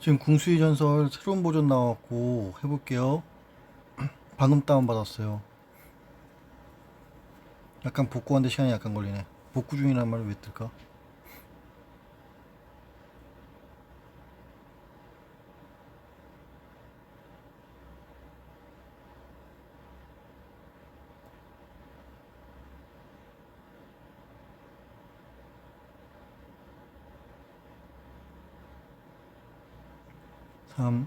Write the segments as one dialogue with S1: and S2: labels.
S1: 지금 궁수의 전설 새로운 버전 나왔고 해볼게요. 방금 다운 받았어요. 약간 복구하는데 시간이 약간 걸리네. 복구 중이란 말을 왜 뜰까? 삼.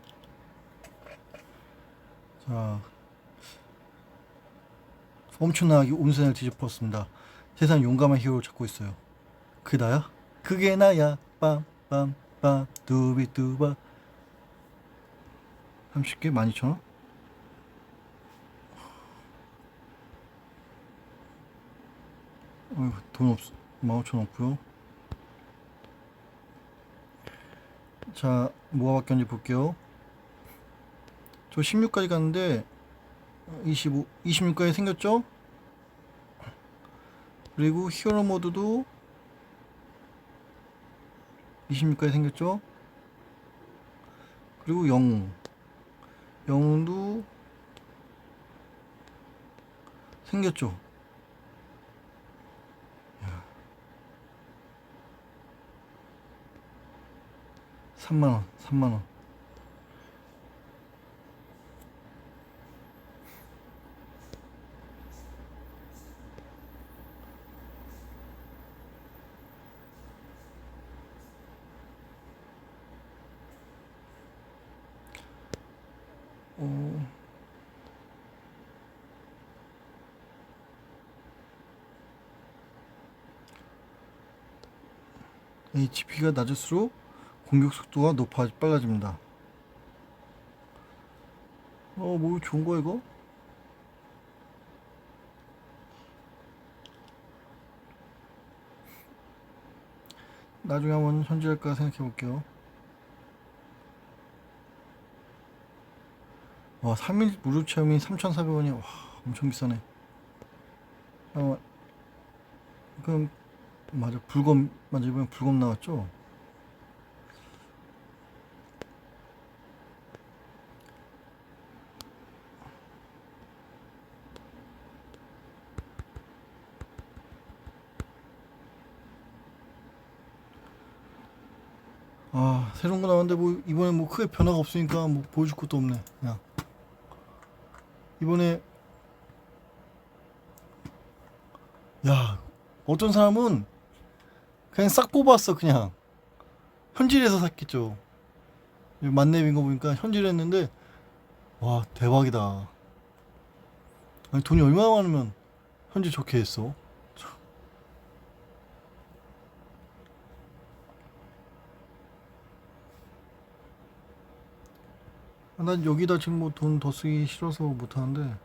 S1: 자, 엄청나게 온선을 뒤집었습니다. 세상 용감한 히어로 찾고 있어요. 그 나야? 그게 나야. 빰빰빰 두비두바 30개 12,000원? 어휴, 돈 없, 15,000원 없고요. 자, 뭐가 바뀌었는지 볼게요. 저 16까지 갔는데 25, 26까지 생겼죠? 그리고 히어로 모드도 26까지 생겼죠? 그리고 영웅 영웅도 생겼죠? 3만원 3만원. 어... HP가 낮을수록 공격 속도가 높아 빨라집니다. 어, 뭐 좋은 거 이거? 나중에 한번 현질할까 생각해 볼게요. 와, 3일 무료 체험이 3,400원이야. 와, 엄청 비싸네. 어, 그럼 맞아. 불검 맞아. 이번에 불검 나왔죠? 아, 새로운 거 나왔는데 뭐 이번에 뭐 크게 변화가 없으니까 뭐 보여줄 것도 없네. 그냥. 이번에 야, 어떤 사람은 그냥 싹 뽑았어, 그냥. 현질에서 샀겠죠. 만렙인 거 보니까 현질했는데 와, 대박이다. 아니, 돈이 얼마나 많으면 현질 좋게 했어? 난 여기다 지금 뭐 돈 더 쓰기 싫어서 못 하는데